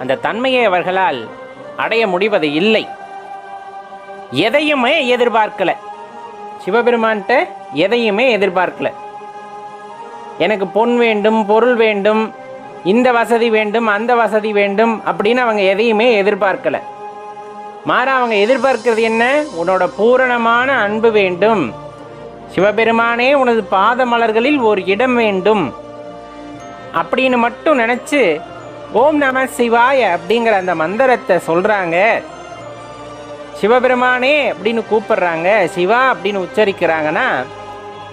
அந்த தன்மையை அவர்களால் அடைய முடிவது இல்லை. எதையுமே எதிர்பார்க்கல. சிவபெருமான்கிட்ட எதையுமே எதிர்பார்க்கல. எனக்கு பொன் வேண்டும் பொருள் வேண்டும் இந்த வசதி வேண்டும் அந்த வசதி வேண்டும் அப்படின்னு அவங்க எதையுமே எதிர்பார்க்கல. மாறா அவங்க எதிர்பார்க்கிறது என்ன? உன்னோட பூரணமான அன்பு வேண்டும். சிவபெருமானே உனது பாத மலர்களில் ஒரு இடம் வேண்டும். அப்படின்னு மட்டும் நினைச்சு ஓம் நம சிவாய அப்படிங்கிற அந்த மந்திரத்தை சொல்றாங்க. சிவபெருமானே அப்படின்னு கூப்பிடுறாங்க. சிவா அப்படின்னு உச்சரிக்கிறாங்கன்னா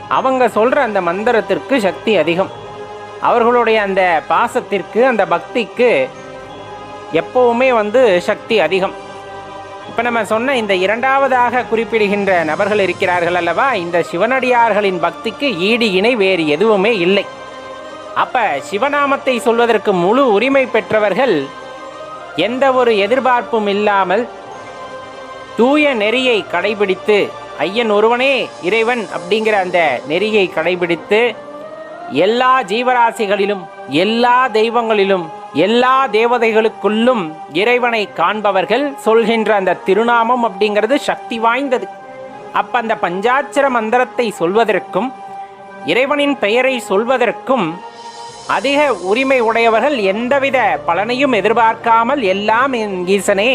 அவங்க சொல்ற அந்த மந்திரத்திற்கு சக்தி அதிகம். அவர்களுடைய அந்த பாசத்திற்கு அந்த பக்திக்கு எப்பவுமே வந்து சக்தி அதிகம். இப்போ நம்ம சொன்ன இந்த இரண்டாவதாக குறிப்பிடுகின்ற நபர்கள் இருக்கிறார்கள் அல்லவா இந்த சிவனடியார்களின் பக்திக்கு ஈடு இணை வேறு எதுவுமே இல்லை. அப்ப சிவநாமத்தை சொல்வதற்கு முழு உரிமை பெற்றவர்கள் எந்த ஒரு எதிர்பார்ப்பும் இல்லாமல் தூய நெறியை கடைபிடித்து ஐயன் ஒருவனே இறைவன் அப்படிங்கிற அந்த நெறியை கடைபிடித்து எல்லா ஜீவராசிகளிலும் எல்லா தெய்வங்களிலும் எல்லா தேவதைகளுக்குள்ளும் இறைவனை காண்பவர்கள் சொல்கின்ற அந்த திருநாமம் அப்படிங்கிறது சக்தி வாய்ந்தது. அப்ப அந்த பஞ்சாட்சர மந்திரத்தை சொல்வதற்கும் இறைவனின் பெயரை சொல்வதற்கும் அதிக உரிமை உடையவர்கள் எந்தவித பலனையும் எதிர்பார்க்காமல் எல்லாம் என் ஈசனே.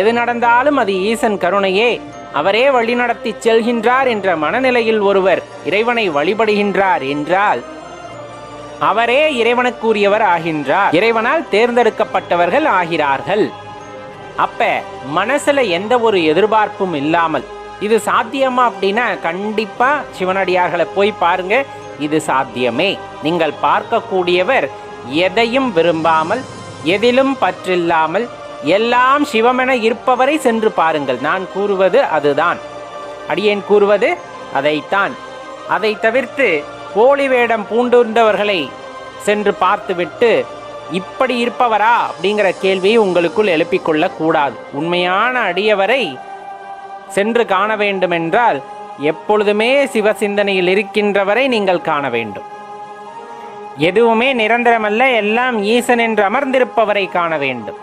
எது நடந்தாலும் அது ஈசன் கருணையே. அவரே வழிநடத்தி செல்கின்றார் என்ற மனநிலையில் ஒருவர் இறைவனை வழிபடுகின்றார் என்றால் அவரே இறைவனுக்குரியவர் ஆகின்றார். இறைவனால் தேர்ந்தெடுக்கப்பட்டவர்கள் ஆகிறார்கள். அப்ப மனசுல எந்த ஒரு எதிர்பார்ப்பும் இல்லாமல் இது சாத்தியமா அப்படின்னா கண்டிப்பா சிவனடியார்களை போய் பாருங்க. இது சாத்தியமே. நீங்கள் பார்க்கக்கூடியவர் எதையும் விரும்பாமல் எதிலும் பற்றில்லாமல் எல்லாம் சிவமென இருப்பவரை சென்று பாருங்கள். நான் கூறுவது அதுதான். அடியேன் கூறுவது அதைத்தான். அதை தவிர்த்து போலி வேடம் பூண்டுண்டவர்களை சென்று பார்த்துவிட்டு இப்படி இருப்பவரா? அப்படிங்கிற கேள்வியை உங்களுக்குள் எழுப்பிக்கொள்ளக்கூடாது கூடாது உண்மையான அடியவரை சென்று காண வேண்டுமென்றால் எப்பொழுதுமே சிவசிந்தனையில் இருக்கின்றவரை நீங்கள் காண வேண்டும். எதுவுமே நிரந்தரமல்ல எல்லாம் ஈசன் என்று அமர்ந்திருப்பவரை காண வேண்டும்.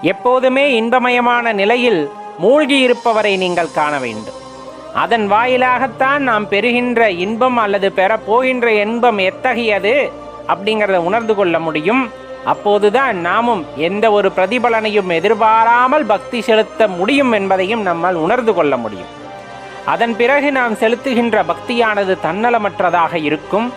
எப்போதுமே இன்பமயமான நிலையில் மூழ்கி இருப்பவரை நீங்கள் காண வேண்டும். அதன் வாயிலாகத்தான் நாம் பெறுகின்ற இன்பம் அல்லது பெறப்போகின்ற இன்பம் எத்தகையது அப்படிங்கிறத உணர்ந்து கொள்ள முடியும். அப்போதுதான் நாமும் எந்த ஒரு பிரதிபலனையும் எதிர்பாராமல் பக்தி செலுத்த முடியும் என்பதையும் நம்மால் உணர்ந்து கொள்ள முடியும். அதன் பிறகு நாம் செலுத்துகின்ற பக்தியானது தன்னலமற்றதாக இருக்கும்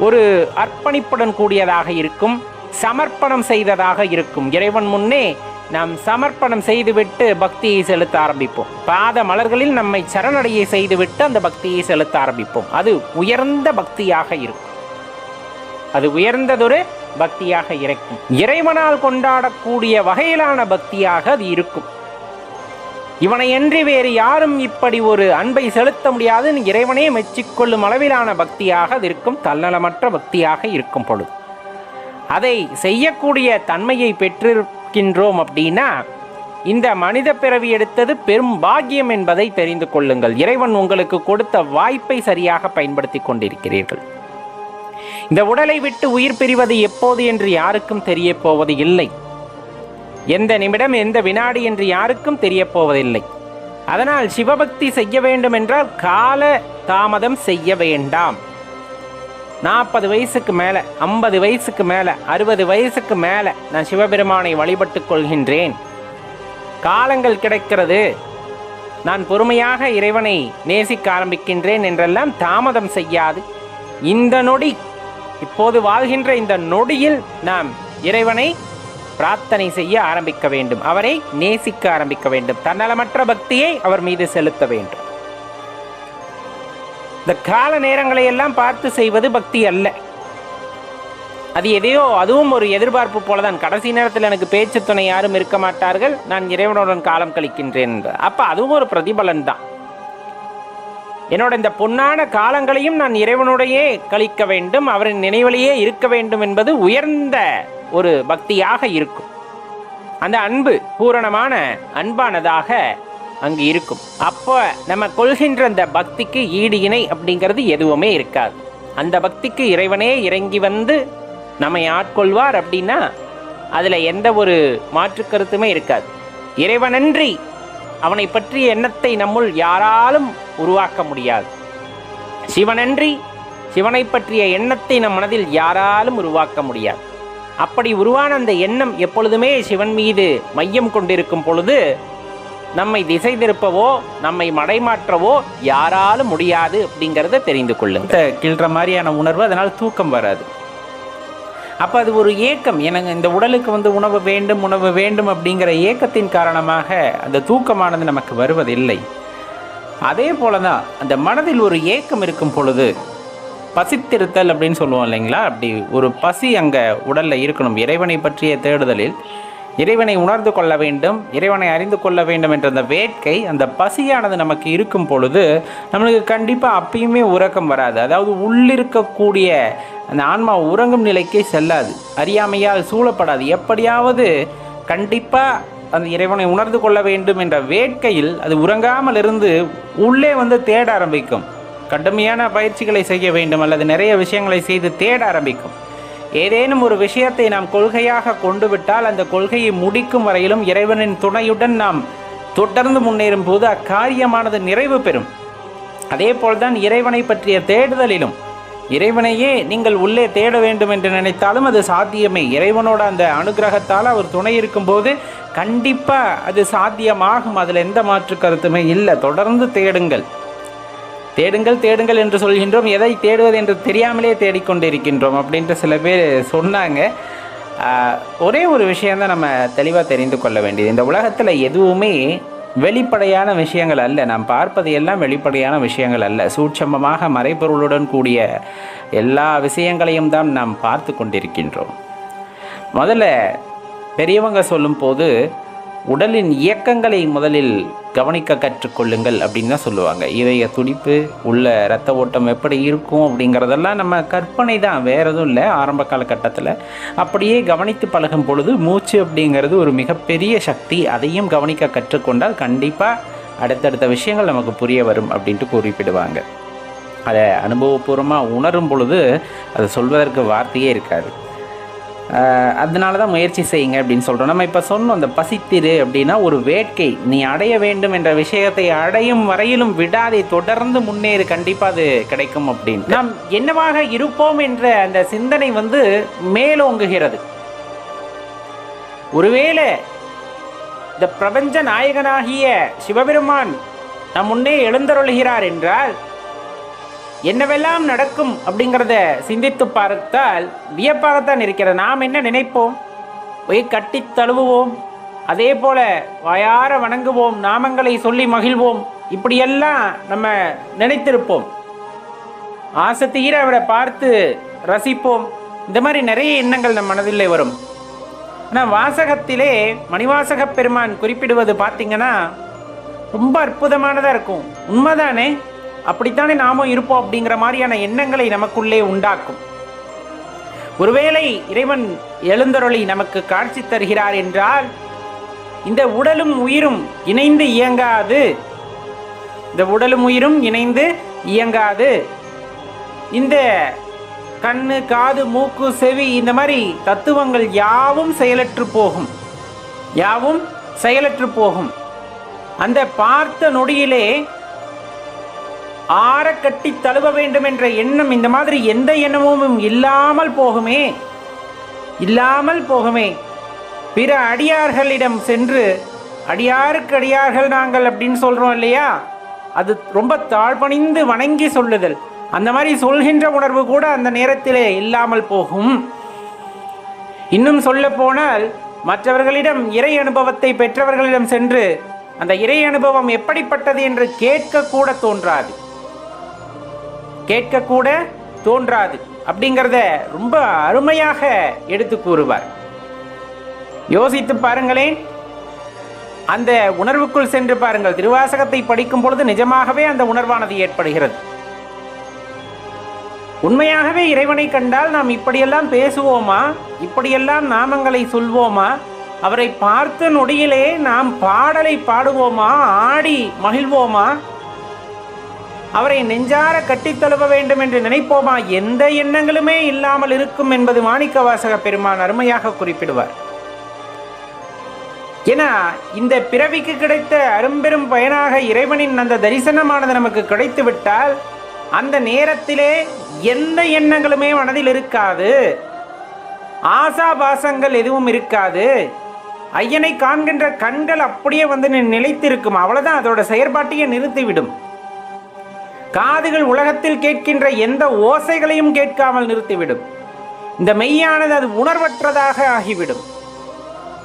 ஒரு அர்ப்பணிப்புடன் கூடியதாக இருக்கும் சமர்ப்பணம் செய்ததாக இருக்கும். இறைவன் முன்னே நாம் சமர்ப்பணம் செய்துவிட்டு பக்தியை செலுத்த ஆரம்பிப்போம். பாத மலர்களில் நம்மை சரணடையை செய்துவிட்டு அந்த பக்தியை செலுத்த ஆரம்பிப்போம். அது உயர்ந்த பக்தியாக இருக்கும். அது உயர்ந்ததொரு பக்தியாக இருக்கும். இறைவனால் கொண்டாடக்கூடிய வகையிலான பக்தியாக அது இருக்கும். இவனையன்றி வேறு யாரும் இப்படி ஒரு அன்பை செலுத்த முடியாது இறைவனே மெச்சிக்கொள்ளும் அளவிலான பக்தியாக அது இருக்கும் தன்னலமற்ற பக்தியாக இருக்கும் பொழுது. அதை செய்யக்கூடிய தன்மையை பெற்றிருக்கின்றோம் அப்படின்னா இந்த மனித பிறவி எடுத்தது பெரும் பாக்கியம் என்பதை தெரிந்து கொள்ளுங்கள். இறைவன் உங்களுக்கு கொடுத்த வாய்ப்பை சரியாக பயன்படுத்தி கொண்டிருக்கிறீர்கள். இந்த உடலை விட்டு உயிர் பிரிவது எப்போது என்று யாருக்கும் தெரிய போவது இல்லை. எந்த நிமிடம் எந்த வினாடி என்று யாருக்கும் தெரியப்போவதில்லை. அதனால் சிவபக்தி செய்ய வேண்டும் என்றால் கால தாமதம் செய்ய வேண்டாம். நாற்பது வயசுக்கு மேலே ஐம்பது வயசுக்கு மேலே அறுபது வயசுக்கு மேலே நான் சிவபெருமானை வழிபட்டுக் கொள்கின்றேன். காலங்கள் கிடைக்கிறது. நான் பொறுமையாக இறைவனை நேசிக்க ஆரம்பிக்கின்றேன் என்றெல்லாம் தாமதம் செய்யாது. இந்த நொடி இப்போது வாழ்கின்ற இந்த நொடியில் நாம் இறைவனை பிரார்த்தனை செய்ய ஆரம்பிக்க வேண்டும். அவரை நேசிக்க ஆரம்பிக்க வேண்டும். தன்னலமற்ற பக்தியை அவர் மீது செலுத்த வேண்டும். இந்த கால நேரங்களை எல்லாம் பார்த்து செய்வது பக்தி அல்ல. அது எதையோ அதுவும் ஒரு எதிர்பார்ப்பு போலதான். கடைசி நேரத்தில் எனக்கு பேச்சு துணை யாரும் இருக்க மாட்டார்கள். நான் இறைவனுடன் காலம் கழிக்கின்றேன் என்று. அதுவும் ஒரு பிரதிபலன் தான் என்னோட இந்த பொன்னான காலங்களையும் நான் இறைவனுடையே கழிக்க வேண்டும். அவரின் நினைவிலேயே இருக்க வேண்டும் என்பது உயர்ந்த ஒரு பக்தியாக இருக்கும். அந்த அன்பு பூரணமான அன்பானதாக அங்கு இருக்கும். அப்போ நம்ம கொள்கின்ற அந்த பக்திக்கு ஈடு இணை அப்படிங்கிறது எதுவுமே இருக்காது. அந்த பக்திக்கு இறைவனே இறங்கி வந்து நம்மை ஆட்கொள்வார் அப்படின்னா அதில் எந்த ஒரு மாற்று கருத்துமே இருக்காது. இறைவனன்றி அவனை பற்றிய எண்ணத்தை நம்முள் யாராலும் உருவாக்க முடியாது. சிவனன்றி சிவனை பற்றிய எண்ணத்தை நம் மனதில் யாராலும் உருவாக்க முடியாது. அப்படி உருவான அந்த எண்ணம் எப்பொழுதுமே சிவன் மீது மையம் கொண்டிருக்கும் பொழுது நம்மை திசை திருப்பவோ நம்மை மடைமாற்றவோ யாராலும் முடியாது அப்படிங்கிறத தெரிந்து கொள்ளுங்க கிள்ற மாதிரியான உணர்வு அதனால் தூக்கம் வராது. அப்போ அது ஒரு ஏக்கம். எனக்கு இந்த உடலுக்கு வந்து உணவு வேண்டும் உணவு வேண்டும் அப்படிங்கிற ஏக்கத்தின் காரணமாக அந்த தூக்கமானது நமக்கு வருவதில்லை. அதே போல தான் அந்த மனதில் ஒரு ஏக்கம் இருக்கும் பொழுது பசித்திருத்தல் அப்படின்னு சொல்லுவோம் இல்லைங்களா? அப்படி ஒரு பசி அங்கே உடலில் இருக்கணும். இறைவனை பற்றிய தேடுதலில் இறைவனை உணர்ந்து கொள்ள வேண்டும் இறைவனை அறிந்து கொள்ள வேண்டும் என்ற அந்த வேட்கை அந்த பசியானது நமக்கு இருக்கும் பொழுது நம்மளுக்கு கண்டிப்பாக அப்பயுமே உறக்கம் வராது. அதாவது உள்ளிருக்கக்கூடிய அந்த ஆன்மா உறங்கும் நிலைக்கே செல்லாது. அறியாமையால் சூழப்படாது. எப்படியாவது கண்டிப்பாக அந்த இறைவனை உணர்ந்து கொள்ள வேண்டும் என்ற வேட்கையில் அது உறங்காமல் இருந்து உள்ளே வந்து தேட ஆரம்பிக்கும். கடுமையான பயிற்சிகளை செய்ய வேண்டும் அல்லது நிறைய விஷயங்களை செய்து தேட ஆரம்பிக்கும். ஏதேனும் ஒரு விஷயத்தை நாம் கொள்கையாக கொண்டு விட்டால் அந்த கொள்கையை முடிக்கும் வரையிலும் இறைவனின் துணையுடன் நாம் தொடர்ந்து முன்னேறும் போது அக்காரியமானது நிறைவு பெறும். அதே போல்தான் இறைவனை பற்றிய தேடுதலிலும் இறைவனையே நீங்கள் உள்ளே தேட வேண்டும் என்று நினைத்தாலும் அது சாத்தியமே. இறைவனோட அந்த அனுகிரகத்தால் அவர் துணை இருக்கும்போது கண்டிப்பாக அது சாத்தியமாகும். அதில் எந்த மாற்று கருத்துமே இல்லை. தொடர்ந்து தேடுங்கள். தேடுங்கள் தேடுங்கள் என்று சொல்கின்றோம். எதை தேடுவது என்று தெரியாமலே தேடிக்கொண்டிருக்கின்றோம் அப்படின்ட்டு சில பேர் சொன்னாங்க. ஒரே ஒரு விஷயந்தான் நம்ம தெளிவாக தெரிந்து கொள்ள வேண்டியது. இந்த உலகத்தில் எதுவுமே வெளிப்படையான விஷயங்கள் அல்ல. நாம் பார்ப்பது எல்லாம் வெளிப்படையான விஷயங்கள் அல்ல. சூட்சமமாக மறைபொருளுடன் கூடிய எல்லா விஷயங்களையும் தான் நாம் பார்த்து கொண்டிருக்கின்றோம். முதல்ல பெரியவங்க சொல்லும்போது உடலின் இயக்கங்களை முதலில் கவனிக்க கற்றுக்கொள்ளுங்கள் அப்படின்னு தான் சொல்லுவாங்க. இதய துடிப்பு உள்ள இரத்த ஓட்டம் எப்படி இருக்கும் அப்படிங்கிறதெல்லாம் நம்ம கற்பனை தான் வேற எதுவும் இல்லை ஆரம்ப காலகட்டத்தில். அப்படியே கவனித்து பழகும் பொழுது மூச்சு அப்படிங்கிறது ஒரு மிகப்பெரிய சக்தி. அதையும் கவனிக்க கற்றுக்கொண்டால் கண்டிப்பாக அடுத்தடுத்த விஷயங்கள் நமக்கு புரிய வரும் அப்படின்ட்டு குறிப்பிடுவாங்க. அதை அனுபவபூர்வமாக உணரும் பொழுது அதை சொல்வதற்கு வார்த்தையே இருக்காது. அதனால தான் முயற்சி செய்யுங்க அப்படின்னு சொல்கிறோம் நம்ம இப்போ சொன்னோம் அந்த பசித்திரு அப்படின்னா ஒரு வேட்கை. நீ அடைய வேண்டும் என்ற விஷயத்தை அடையும் வரையிலும் விடாதே தொடர்ந்து முன்னேறு கண்டிப்பாக அது கிடைக்கும் அப்படின்னு நாம் என்னவாக இருப்போம் என்ற அந்த சிந்தனை வந்து மேலோங்குகிறது. ஒருவேளை இந்த பிரபஞ்ச நாயகனாகிய சிவபெருமான் நம் முன்னே எழுந்தருளுகிறார் என்றால் என்னவெல்லாம் நடக்கும் அப்படிங்கிறத சிந்தித்து பார்த்தால் வியப்பாகத்தான் இருக்கிறது. நாம் என்ன நினைப்போம்? போய் கட்டி தழுவுவோம். அதே போல வாயார வணங்குவோம். நாமங்களை சொல்லி மகிழ்வோம். இப்படியெல்லாம் நம்ம நினைத்திருப்போம். ஆசை தீர அவரை பார்த்து ரசிப்போம். இந்த மாதிரி நிறைய எண்ணங்கள் நம் மனதிலே வரும். ஆனால் வாசகத்திலே மணிவாசகப் பெருமான் குறிப்பிடுவது பார்த்தீங்கன்னா ரொம்ப அற்புதமானதாக இருக்கும். உண்மைதானே? அப்படித்தானே நாமும் இருப்போம் அப்படிங்கிற மாதிரியான எண்ணங்களை நமக்குள்ளே உண்டாக்கும். ஒருவேளை இறைவன் எழுந்தருளி நமக்கு காட்சி தருகிறார் என்றால் இந்த உடலும் உயிரும் இணைந்து இயங்காது. இந்த உடலும் உயிரும் இணைந்து இயங்காது. இந்த கண்ணு காது மூக்கு செவி இந்த மாதிரி தத்துவங்கள் யாவும் செயலற்று போகும். யாவும் செயலற்று போகும். அந்த பார்த்த நொடியிலே ஆற கட்டி தழுவ வேண்டும் என்ற எண்ணம் இந்த மாதிரி எந்த எண்ணமும் இல்லாமல் போகுமே. இல்லாமல் போகுமே. பிற அடியார்களிடம் சென்று அடியாருக்கு அடியார்கள் நாங்கள் அப்படின்னு சொல்றோம் இல்லையா? அது ரொம்ப தாழ்பணிந்து வணங்கி சொல்லுதல். அந்த மாதிரி சொல்கின்ற உணர்வு கூட அந்த நேரத்திலே இல்லாமல் போகும். இன்னும் சொல்ல போனால் மற்றவர்களிடம் இறை அனுபவத்தை பெற்றவர்களிடம் சென்று அந்த இறை அனுபவம் எப்படிப்பட்டது என்று கேட்க கூட தோன்றாது. கேட்கக்கூட தோன்றாது அப்படிங்கிறத ரொம்ப அருமையாக எடுத்து கூறுவார். யோசித்து பாருங்களேன். அந்த உணர்வுக்குள் சென்று பாருங்கள். திருவாசகத்தை படிக்கும் பொழுது நிஜமாகவே அந்த உணர்வானது ஏற்படுகிறது. உண்மையாகவே இறைவனை கண்டால் நாம் இப்படியெல்லாம் பேசுவோமா? இப்படியெல்லாம் நாமங்களை சொல்வோமா? அவரை பார்த்த நொடியிலே நாம் பாடலை பாடுவோமா? ஆடி மகிழ்வோமா? அவரை நெஞ்சார கட்டித் தழுவ வேண்டும் என்று நினைப்போமா? எந்த எண்ணங்களுமே இல்லாமல் இருக்கும் என்பது மாணிக்க வாசக பெருமான் அருமையாக குறிப்பிடுவார். ஏன்னா இந்த பிறவிக்கு கிடைத்த அரும்பெரும் பயனாக இறைவனின் அந்த தரிசனமானது நமக்கு கிடைத்து விட்டால் அந்த நேரத்திலே எந்த எண்ணங்களுமே மனதில் இருக்காது. ஆசாபாசங்கள் எதுவும் இருக்காது. ஐயனை காண்கின்ற கண்கள் அப்படியே வந்து நிலைத்திருக்கும். அவ்வளோதான் அதோட செயற்பாட்டையே நிறுத்திவிடும். காதுகள் உலகத்தில் கேட்கின்ற எந்த ஓசைகளையும் கேட்காமல் நிறுத்திவிடும். இந்த மெய்யானது அது உணர்வற்றதாக ஆகிவிடும்.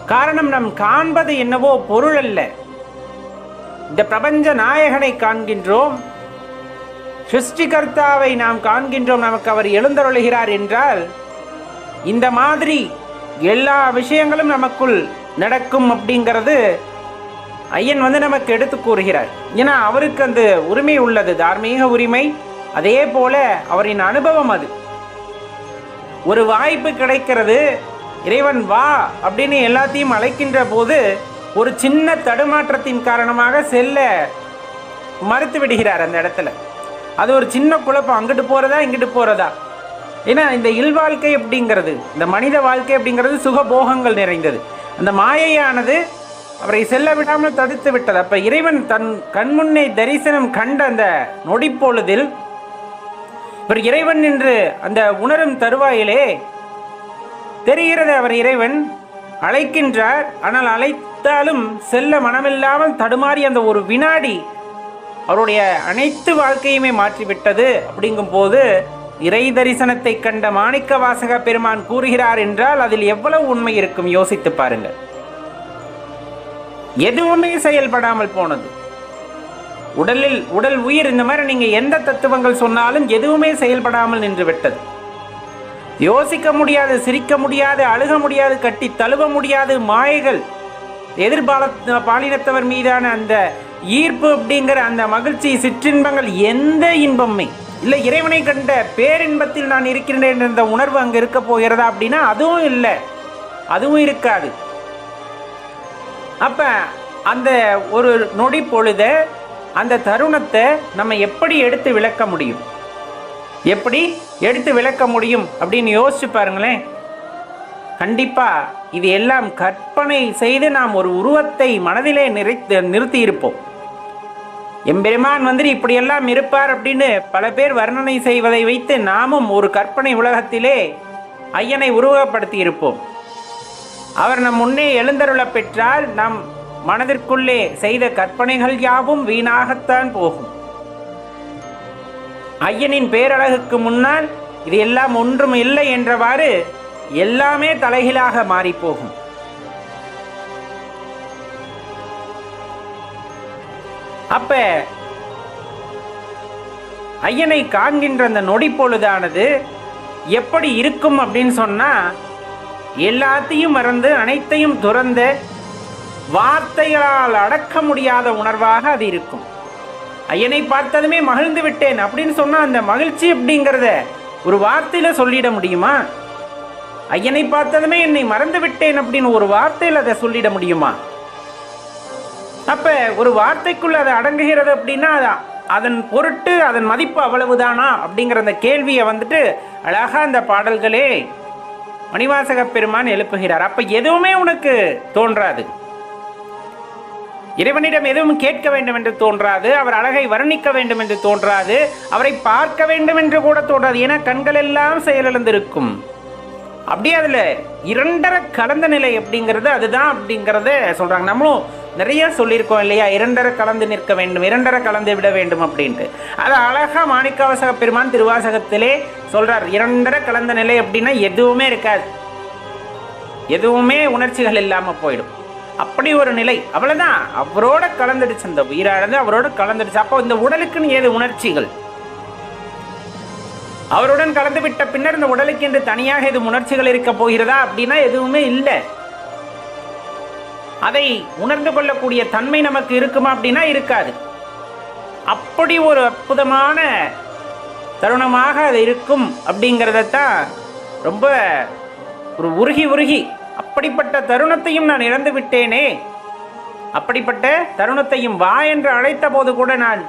காரணம் நம் காண்பது என்னவோ பொருள் அல்ல. இந்த பிரபஞ்ச நாயகனை காண்கின்றோம். சிருஷ்டிகர்த்தாவை நாம் காண்கின்றோம். நமக்கு அவர் எழுந்தருளுகிறார் என்றால் இந்த மாதிரி எல்லா விஷயங்களும் நமக்குள் நடக்கும் அப்படிங்கிறது ஐயன் வந்து நமக்கு எடுத்து கூறுகிறார். ஏன்னா அவருக்கு அந்த உரிமை உள்ளது தார்மீக உரிமை. அதே போல அவரின் அனுபவம் அது. ஒரு வாய்ப்பு கிடைக்கிறது இறைவன் வா அப்படின்னு எல்லாத்தையும் அழைக்கின்ற போது ஒரு சின்ன தடுமாற்றத்தின் காரணமாக செல்ல மறுத்து விடுகிறார் அந்த இடத்துல. அது ஒரு சின்ன குழப்பம் அங்கிட்டு போகிறதா இங்கிட்டு போகிறதா ஏன்னா இந்த இல்வாழ்க்கை அப்படிங்கிறது இந்த மனித வாழ்க்கை அப்படிங்கிறது சுகபோகங்கள் நிறைந்தது. அந்த மாயையானது அவரை செல்ல விடாமல் தடுத்து விட்டது. அப்ப இறைவன் தன் கண்முன்னே தரிசனம் கண்ட அந்த நொடிப்பொழுதில் இவர் இறைவன் என்று அந்த உணரும் தருவாயிலே தெரிகிறது அவர் இறைவன் அழைக்கின்றார். ஆனால் அழைத்தாலும் செல்ல மனமில்லாமல் தடுமாறி அந்த ஒரு வினாடி அவருடைய அனைத்து வாழ்க்கையுமே மாற்றிவிட்டது. அப்படிங்கும் போது இறை தரிசனத்தை கண்ட மாணிக்க வாசக பெருமான் கூறுகிறார் என்றால் அதில் எவ்வளவு உண்மை இருக்கும்? யோசித்து பாருங்கள். எதுவுமே செயல்படாமல் போனது. உடலில் உடல் உயிர் இந்த மாதிரி நீங்க எந்த தத்துவங்கள் சொன்னாலும் எதுவுமே செயல்படாமல் நின்று விட்டது. யோசிக்க முடியாது சிரிக்க முடியாது அழுக முடியாது கட்டி தழுவ முடியாது மாயைகள். எதிர்பால பாலினத்தவர் மீதான அந்த ஈர்ப்பு அப்படிங்கிற அந்த மகிழ்ச்சி சிற்றின்பங்கள் எந்த இன்பமே இல்லை இறைவனை கண்ட பேரின்பத்தில் நான் இருக்கிறேன் என்ற உணர்வு அங்கே இருக்க போகிறதா அப்படின்னா அதுவும் இல்லை. அதுவும் இருக்காது. அப்போ அந்த ஒரு நொடி பொழுத அந்த தருணத்தை நம்ம எப்படி எடுத்து விளக்க முடியும்? எப்படி எடுத்து விளக்க முடியும் அப்படின்னு யோசிச்சு பாருங்களேன். கண்டிப்பாக இது எல்லாம் கற்பனை செய்து நாம் ஒரு உருவத்தை மனதிலே நிறைத்து நிறுத்தி இருப்போம். எம்பெருமான் வந்துட்டு இப்படியெல்லாம் இருப்பார் அப்படின்னு பல பேர் வர்ணனை செய்வதை வைத்து நாமும் ஒரு கற்பனை உலகத்திலே ஐயனை உருவகப்படுத்தி இருப்போம். அவர் நம் முன்னே எழுந்தருள பெற்றால் நம் மனதிற்குள்ளே செய்த கற்பனைகள் யாவும் வீணாகத்தான் போகும். ஐயனின் பேரழகுக்கு முன்னால் இது எல்லாம் ஒன்றும் இல்லை என்றவாறு எல்லாமே தலைகீழாக மாறிப் போகும் அப்ப ஐயனை காண்கின்ற அந்த நொடி பொழுதானது எப்படி இருக்கும் அப்படின்னு சொன்னா எல்லாத்தையும் மறந்து அனைத்தையும் துறந்த வார்த்தைகளால் அடக்க முடியாத உணர்வாக அது இருக்கும். ஐயனை பார்த்ததுமே மகிழ்ந்து விட்டேன். அப்படின்னு சொன்னால் அந்த மகிழ்ச்சி அப்படிங்கிறத ஒரு வார்த்தையில் சொல்லிட முடியுமா? ஐயனை பார்த்ததுமே என்னை மறந்து விட்டேன் அப்படின்னு ஒரு வார்த்தையில் அதை சொல்லிட முடியுமா? அப்ப ஒரு வார்த்தைக்குள்ள அது அடங்குகிறது அப்படின்னா அதன் பொருட்டு அதன் மதிப்பு அவ்வளவுதானா அப்படிங்கிற அந்த கேள்வியை வந்துட்டு அழகா அந்த பாடல்களே மணிவாசக பெருமான் எழுப்புகிறார். அப்ப எதுவுமே உனக்கு தோன்றாது. இறைவனிடம் எதுவும் கேட்க வேண்டும் என்று தோன்றாது. அவர் அழகை வர்ணிக்க வேண்டும் என்று தோன்றாது. அவரை பார்க்க வேண்டும் என்று கூட தோன்றாது. ஏன்னா கண்கள் எல்லாம் செயலிழந்திருக்கும். அப்படியே அதில் இரண்டரை கலந்த நிலை அப்படிங்கிறது அதுதான் அப்படிங்கிறத சொல்கிறாங்க நம்மளும் நிறைய சொல்லியிருக்கோம் இல்லையா? இரண்டரை கலந்து நிற்க வேண்டும் இரண்டரை கலந்து விட வேண்டும் அப்படின்ட்டு. அது அழகா மாணிக்கவாசக பெருமான் திருவாசகத்திலே சொல்கிறார் இரண்டரை கலந்த நிலை அப்படின்னா எதுவுமே இருக்காது. எதுவுமே உணர்ச்சிகள் இல்லாமல் போயிடும். அப்படி ஒரு நிலை. அவ்வளோதான் அவரோட கலந்துடுச்சு அந்த உயிரானது அவரோட கலந்துடுச்சு. அப்போ இந்த உடலுக்குன்னு ஏது உணர்ச்சிகள்? அவருடன் கலந்து விட்ட பின்னர் இந்த உடலுக்கு என்று தனியாக எது உணர்ச்சிகள் இருக்க போகிறதா அப்படின்னா எதுவுமே இல்லை. அதை உணர்ந்து கொள்ளக்கூடிய தன்மை நமக்கு இருக்குமா அப்படின்னா இருக்காது. அப்படி ஒரு அற்புதமான தருணமாக அது இருக்கும் அப்படிங்கிறதத்தான் ரொம்ப ஒரு உருகி உருகி அப்படிப்பட்ட தருணத்தையும் நான் இழந்து விட்டேனே அப்படிப்பட்ட தருணத்தையும் வா என்று அழைத்த போது கூட நான்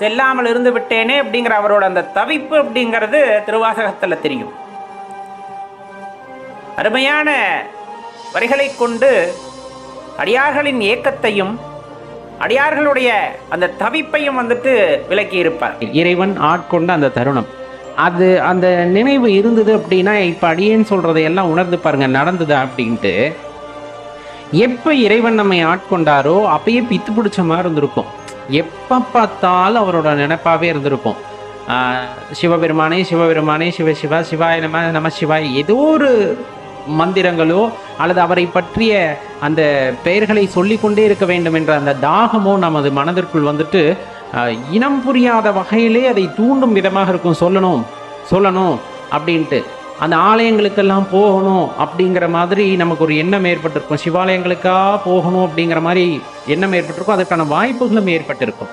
செல்லாமல் இருந்து விட்டேனே அப்படிங்கிற அவரோட அந்த தவிப்பு அப்படிங்கிறது திருவாசகத்தில் தெரியும். அருமையான வரிகளை கொண்டு அடியார்களின் ஏக்கத்தையும் அடியார்களுடைய அந்த தவிப்பையும் வந்துட்டு விலக்கி இருப்பார் இறைவன் ஆட்கொண்ட அந்த தருணம். அது அந்த நினைவு இருந்தது அப்படின்னா இப்போ அடியேன்னு சொல்றதை எல்லாம் உணர்ந்து பாருங்க நடந்தது அப்படின்ட்டு. எப்போ இறைவன் நம்மை ஆட்கொண்டாரோ அப்பயே பித்து பிடிச்ச மாதிரி இருந்திருக்கும். எப்போ பார்த்தாலும் அவரோட நினைப்பாகவே இருந்திருக்கும். சிவபெருமானே சிவபெருமானே சிவ சிவா சிவாய நம நம சிவாய் ஏதோ ஒரு மந்திரங்களோ அல்லது அவரை பற்றிய அந்த பெயர்களை சொல்லிக்கொண்டே இருக்க வேண்டும் என்ற அந்த தாகமோ நமது மனதிற்குள் வந்துட்டு இனம் புரியாத வகையிலே அதை தூண்டும் விதமாக இருக்கும். சொல்லணும் சொல்லணும் அப்படின்ட்டு. அந்த ஆலயங்களுக்கெல்லாம் போகணும் அப்படிங்கிற மாதிரி நமக்கு ஒரு எண்ணம் ஏற்பட்டிருக்கும். சிவாலயங்களுக்காக போகணும் அப்படிங்கிற மாதிரி எண்ணம் ஏற்பட்டிருக்கும். அதற்கான வாய்ப்புகளும் ஏற்பட்டிருக்கும்.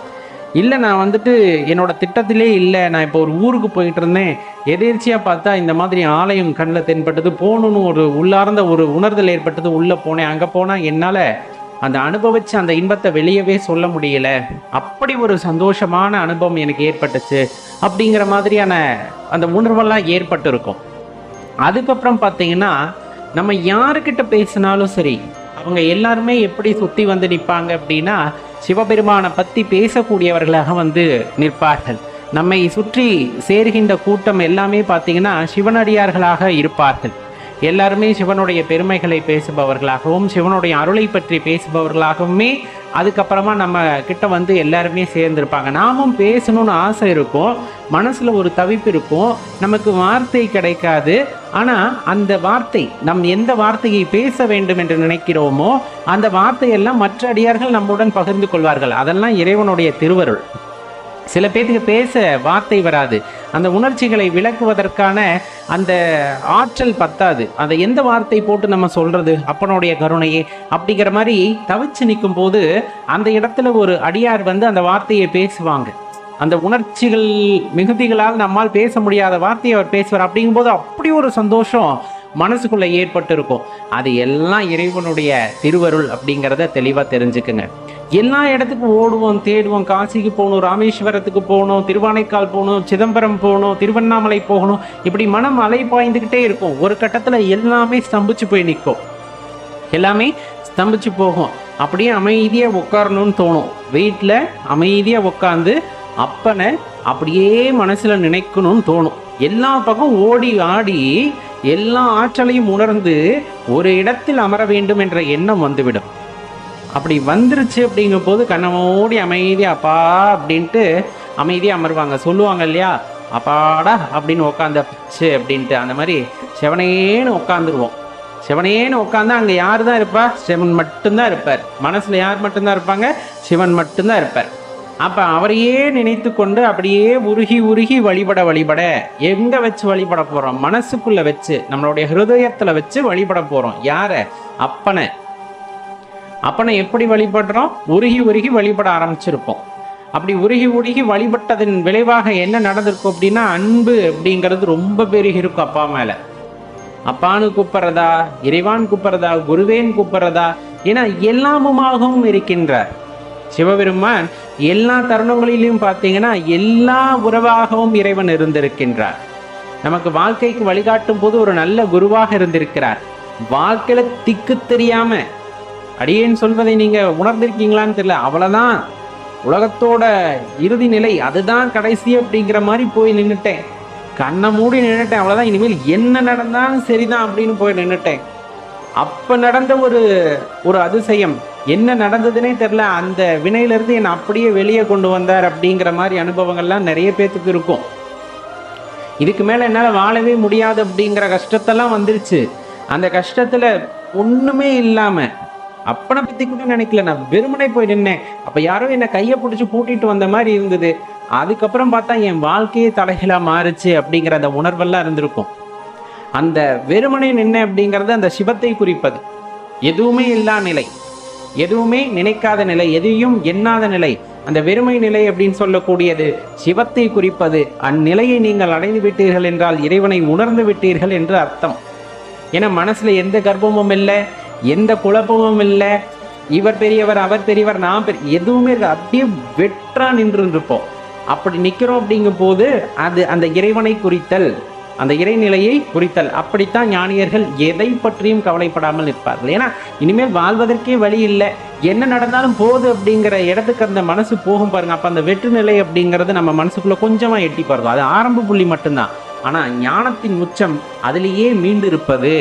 இல்லை நான் வந்துட்டு என்னோட திட்டத்திலே இல்லை. நான் இப்போ ஒரு ஊருக்கு போயிட்டு இருந்தேன் எதேர்ச்சியாக பார்த்தா இந்த மாதிரி ஆலயம் கண்ணில் தென்பட்டது போகணுன்னு ஒரு உள்ளார்ந்த ஒரு உணர்தல் ஏற்பட்டது உள்ளே போனேன். அங்கே போனால் என்னால் அந்த அனுபவிச்ச அந்த இன்பத்தை வெளியவே சொல்ல முடியல. அப்படி ஒரு சந்தோஷமான அனுபவம் எனக்கு ஏற்பட்டுச்சு. அப்படிங்கிற மாதிரியான அந்த உணர்வெல்லாம் ஏற்பட்டிருக்கும். அதுக்கப்புறம் பார்த்தீங்கன்னா நம்ம யாருக்கிட்ட பேசினாலும் சரி அவங்க எல்லாருமே எப்படி சுற்றி வந்து நிற்பாங்க அப்படின்னா சிவபெருமானை பற்றி பேசக்கூடியவர்களாக வந்து நிற்பார்கள். நம்மை சுற்றி சேர்கின்ற கூட்டம் எல்லாமே பார்த்தீங்கன்னா சிவனடியார்களாக இருப்பார்கள். எல்லாருமே சிவனுடைய பெருமைகளை பேசுபவர்களாகவும் சிவனுடைய அருளை பற்றி பேசுபவர்களாகவுமே அதுக்கப்புறமா நம்ம கிட்ட வந்து எல்லாருமே சேர்ந்துருப்பாங்க. நாமும் பேசணும்னு ஆசை இருக்கும். மனசில் ஒரு தவிப்பு இருக்கும். நமக்கு வார்த்தை கிடைக்காது. ஆனால் அந்த வார்த்தை நம் எந்த வார்த்தையை பேச வேண்டும் என்று நினைக்கிறோமோ அந்த வார்த்தையெல்லாம் மற்ற அடியார்கள் நம்முடன் பகிர்ந்து கொள்வார்கள். அதெல்லாம் இறைவனுடைய திருவருள். சில பேர்த்துக்கு பேச வார்த்தை வராது. அந்த உணர்ச்சிகளை விளக்குவதற்கான அந்த ஆற்றல் பத்தாது. அதை எந்த வார்த்தை போட்டு நம்ம சொல்றது? அப்பனுடைய கருணையே. அப்படிங்கிற மாதிரி தவிச்சு நிற்கும் போது அந்த இடத்துல ஒரு அடியார் வந்து அந்த வார்த்தையை பேசுவாங்க. அந்த உணர்ச்சிகள் மிகுதிகளால் நம்மால் பேச முடியாத வார்த்தையை அவர் பேசுவார். அப்படிங்கும்போது அப்படி ஒரு சந்தோஷம் மனசுக்குள்ள ஏற்பட்டு இருக்கும் அது எல்லாம் இறைவனுடைய திருவருள் அப்படிங்கிறத தெளிவாக தெரிஞ்சுக்குங்க. எல்லா இடத்துக்கும் ஓடுவோம் தேடுவோம் காசிக்கு போகணும் ராமேஸ்வரத்துக்கு போகணும் திருவானைக்கால் போகணும் சிதம்பரம் போகணும் திருவண்ணாமலை போகணும். இப்படி மனம் அலை பாய்ந்துக்கிட்டே இருக்கும். ஒரு கட்டத்தில் எல்லாமே ஸ்தம்பிச்சு போய் நிற்கும். எல்லாமே ஸ்தம்பிச்சு போகும். அப்படியே அமைதியாக உட்காரணும்னு தோணும். வீட்டில் அமைதியாக உட்காந்து அப்பனை அப்படியே மனசில் நினைக்கணும்னு தோணும். எல்லா பக்கம் ஓடி ஆடி எல்லா ஆற்றலையும் உணர்ந்து ஒரு இடத்தில் அமர வேண்டும் என்ற எண்ணம் வந்துவிடும். அப்படி வந்துருச்சு அப்படிங்கும் போது கண்ணை மூடி அப்பா அப்படின்ட்டு அமைதியாக அமருவாங்க. சொல்லுவாங்க இல்லையா? அப்பாடா அப்படின்னு உட்காந்துச்சு அப்படின்ட்டு. அந்த மாதிரி செவனேன்னு உட்காந்துருவோம் சிவனேன்னு உட்காந்தா அங்கே யார் தான் இருப்பா? சிவன் மட்டும்தான் இருப்பார். மனசில் யார் மட்டும்தான் இருப்பாங்க? சிவன் மட்டும்தான் இருப்பார். அப்போ அவரையே நினைத்து கொண்டு அப்படியே உருகி உருகி வழிபட வழிபட எங்கே வச்சு வழிபட போகிறோம் மனசுக்குள்ளே வச்சு நம்மளுடைய ஹிருதயத்தில் வச்சு வழிபட போகிறோம் யாரை? அப்பனை. அப்பனை எப்படி வழிபடுறோம்? உருகி உருகி வழிபட ஆரம்பிச்சிருப்போம். அப்படி உருகி உருகி வழிபட்டதன் விளைவாக என்ன நடந்திருக்கும் அப்படின்னா அன்பு அப்படிங்கிறது ரொம்ப பெருகி இருக்கும் அப்பா மேலே. அப்பான்னு கூப்பிட்றதா? இறைவான் கூப்பிட்றதா? குருவேன் கூப்பிட்றதா? ஏன்னா எல்லாமுமாகவும் இருக்கின்றார். சிவபெருமான் எல்லா தருணங்களிலும் பார்த்தீங்கன்னா எல்லா உறவாகவும் இறைவன் இருந்திருக்கின்றார். நமக்கு வாழ்க்கைக்கு வழிகாட்டும் போது ஒரு நல்ல குருவாக இருந்திருக்கிறார். வாழ்க்கையில திக்கு தெரியாம அடியேன் சொல்வதை நீங்க உணர்ந்திருக்கீங்களான்னு தெரியல. அவ்வளவுதான். உலகத்தோட இறுதி நிலை அதுதான் கடைசி அப்படிங்கிற மாதிரி போய் நின்றுட்டேன் கண்ணை மூடி நின்றுட்டேன் அவ்வளோதான் இனிமேல் என்ன நடந்தாலும் சரிதான் அப்படின்னு போய் நின்றுட்டேன் அப்போ நடந்த ஒரு ஒரு அதிசயம். என்ன நடந்ததுனே தெரில அந்த வினையிலேருந்து என்னை அப்படியே வெளியே கொண்டு வந்தார் அப்படிங்கிற மாதிரி அனுபவங்கள்லாம் நிறைய பேர்த்துக்கு இருக்கும். இதுக்கு மேலே என்னால் வாழவே முடியாது அப்படிங்கிற கஷ்டத்தெல்லாம் வந்துருச்சு. அந்த கஷ்டத்தில் ஒன்றுமே இல்லாமல் இல்லாம அப்பனை பத்தி கூட நினைக்கல. நான் வெறுமனே போய் நின்னேன். அப்ப யாரோ என்னை கையை பிடிச்சி பூட்டிட்டு வந்த மாதிரி இருந்தது. அதுக்கப்புறம் பார்த்தா என் வாழ்க்கையே தலைகீழா மாறுச்சு அப்படிங்கிற அந்த உணர்வெல்லாம் இருந்திருக்கும். அந்த வெறுமனை நின்ன அப்படிங்கிறது அந்த சிவத்தை குறிப்பது. எதுவுமே இல்லா நிலை. எதுவுமே நினைக்காத நிலை. எதையும் எண்ணாத நிலை. அந்த வெறுமை நிலை அப்படின்னு சொல்லக்கூடியது சிவத்தை குறிப்பது. அந்நிலையை நீங்கள் அடைந்து விட்டீர்கள் என்றால் இறைவனை உணர்ந்து விட்டீர்கள் என்று அர்த்தம். ஏன்னா மனசுல எந்த கர்ப்பமும் இல்லை. எந்த குழப்பமும் இல்லை. இவர் பெரியவர் அவர் பெரியவர் நான் பெரிய எதுவுமே இல்லை. அப்படியே வெற்றா நின்று இருப்போம் அப்படி நிற்கிறோம் அப்படிங்கும் போது அது அந்த இறைவனை குறித்தல் அந்த இறைநிலையை குறித்தல். அப்படித்தான் ஞானியர்கள் எதை பற்றியும் கவலைப்படாமல் நிற்பார்கள். ஏன்னா இனிமேல் வாழ்வதற்கே வழி இல்லை. என்ன நடந்தாலும் போகுது அப்படிங்கிற இடத்துக்கு அந்த மனசு போகும் பாருங்க. அப்போ அந்த வெற்று நிலை அப்படிங்கிறது நம்ம மனசுக்குள்ள கொஞ்சமாக எட்டி பாருங்க அது ஆரம்ப புள்ளி மட்டும்தான். ஆனால் ஞானத்தின் உச்சம் அதிலேயே மீண்டு இருப்பது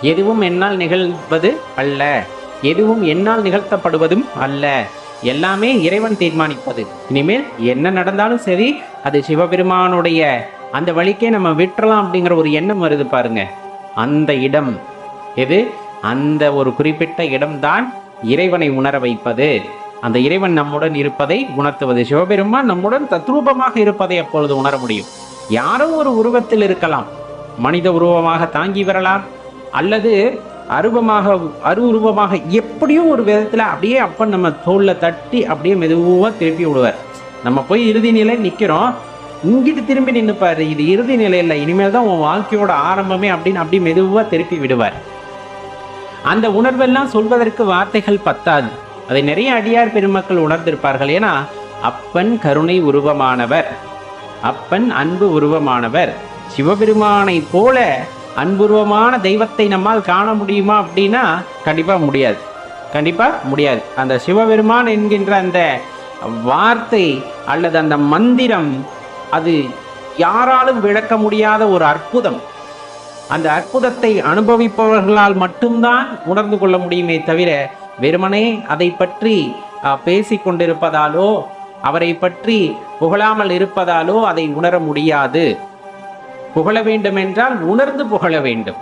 எதுவும் என்னால் நிகழ்வது அல்ல. எதுவும் என்னால் நிகழ்த்தப்படுவதும் அல்ல. எல்லாமே இறைவன் தீர்மானிப்பது. இனிமேல் என்ன நடந்தாலும் சரி அது சிவபெருமானுடைய அந்த வழிக்கே நம்ம விட்டுறலாம் அப்படிங்கிற ஒரு எண்ணம் வருது பாருங்க. அந்த இடம் எது? அந்த ஒரு குறிப்பிட்ட இடம்தான் இறைவனை உணர வைப்பது. அந்த இறைவன் நம்முடன் இருப்பதை உணர்த்துவது. சிவபெருமான் நம்முடன் தத்ரூபமாக இருப்பதை அப்பொழுது உணர முடியும். யாரோ ஒரு உருவத்தில் இருக்கலாம். மனித உருவமாக தாங்கி வரலாம். அல்லது அருவமாக அரு உருவமாக எப்படியோ ஒரு விதத்தில் அப்படியே அப்பன் நம்ம தோளில் தட்டி அப்படியே மெதுவாக திருப்பி விடுவார். நம்ம போய் இறுதி நிலை நிற்கிறோம் இங்கிட்டு திரும்பி நின்றுப்பார் இது இறுதி நிலையில் இனிமேல் தான் உன் வாழ்க்கையோட ஆரம்பமே அப்படின்னு அப்படி மெதுவாக திருப்பி விடுவார். அந்த உணர்வெல்லாம் சொல்வதற்கு வார்த்தைகள் பத்தாது. அதை நிறைய அடியார் பெருமக்கள் உணர்ந்திருப்பார்கள். ஏன்னா அப்பன் கருணை உருவமானவர். அப்பன் அன்பு உருவமானவர். சிவபெருமானை போல அன்புருவமான தெய்வத்தை நம்மால் காண முடியுமா அப்படின்னா கண்டிப்பாக முடியாது. கண்டிப்பாக முடியாது. அந்த சிவபெருமான் என்கின்ற அந்த வார்த்தை அல்லது அந்த மந்திரம் அது யாராலும் விளக்க முடியாத ஒரு அற்புதம். அந்த அற்புதத்தை அனுபவிப்பவர்களால் மட்டும்தான் உணர்ந்து கொள்ள முடியுமே தவிர வெறுமனே அதை பற்றி பேசி கொண்டிருப்பதாலோ அவரை பற்றி புகழாமல் இருப்பதாலோ அதை உணர முடியாது. புகழ வேண்டும் என்றால் உணர்ந்து புகழ வேண்டும்.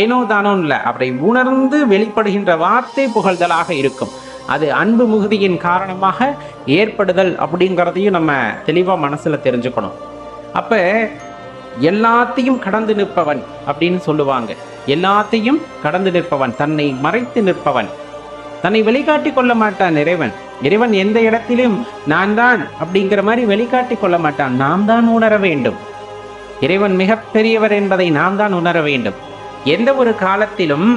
ஏனோ தானோ இல்லை அப்படி உணர்ந்து வெளிப்படுகின்ற வார்த்தை புகழ்தலாக இருக்கும். அது அன்பு மிகுதியின் காரணமாக ஏற்படுதல் அப்படிங்கிறதையும் நம்ம தெளிவாக மனசில் தெரிஞ்சுக்கணும். அப்போ எல்லாத்தையும் கடந்து நிற்பவன் அப்படின்னு சொல்லுவாங்க. எல்லாத்தையும் கடந்து நிற்பவன் தன்னை மறைத்து நிற்பவன். தன்னை வெளிக்காட்டி கொள்ள மாட்டான் இறைவன். இறைவன் எந்த இடத்திலும் நான் தான் அப்படிங்கிற மாதிரி வெளிக்காட்டி கொள்ள மாட்டான். நாம் தான் உணர வேண்டும். இறைவன் மிகப்பெரியவர் என்பதை நாம் தான் உணர வேண்டும். எந்த ஒரு காலத்திலும்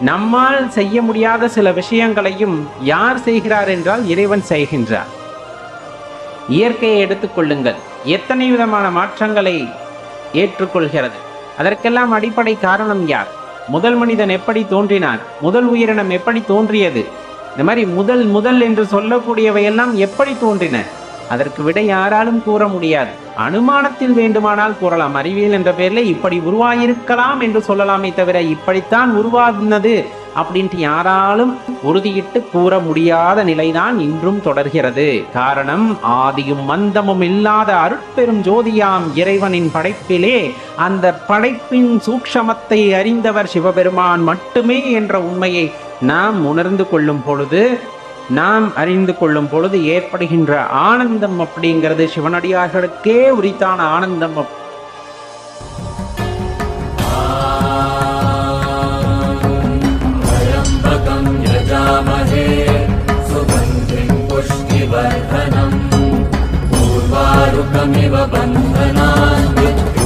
நம்மால் செய்ய முடியாத சில விஷயங்களையும் யார் செய்கிறார் என்றால் இறைவன் செய்கின்றார். இயற்கையை எடுத்துக்கொள்ளுங்கள் எத்தனை விதமான மாற்றங்களை ஏற்றுக்கொள்கிறது? அதற்கெல்லாம் அடிப்படை காரணம் யார்? முதல் மனிதன் எப்படி தோன்றினார்? முதல் உயிரினம் எப்படி தோன்றியது? இந்த மாதிரி முதல் முதல் என்று சொல்லக்கூடியவையெல்லாம் எப்படி தோன்றின? அதற்கு விட யாராலும் கூற முடியாது. அனுமானத்தில் வேண்டுமானால் கூறலாம். அறிவியல் என்ற பெயரில் இப்படி உருவாயிருக்கலாம் என்று சொல்லலாமே தவிர இப்படித்தான் உருவாகினது அப்படின்ட்டு யாராலும் உறுதியிட்டு கூற முடியாத நிலைதான் இன்றும் தொடர்கிறது. காரணம் ஆதியும் மந்தமும் இல்லாத அருட்பெரும் ஜோதியாம் இறைவனின் படைப்பிலே அந்த படைப்பின் சூக்ஷமத்தை அறிந்தவர் சிவபெருமான் மட்டுமே என்ற உண்மையை நாம் உணர்ந்து கொள்ளும் பொழுது நாம் அறிந்து கொள்ளும் பொழுது ஏற்படுகின்ற ஆனந்தம் அப்படிங்கிறது சிவனடியார்களுக்கே உரித்தான ஆனந்தம் அப்- त्र्यम्बकं यजामहे सुगन्धिं पुष्टिवर्धनम् पूर्वारुकमिव बन्धनान् मृत्योर्मुक्षीयमामृ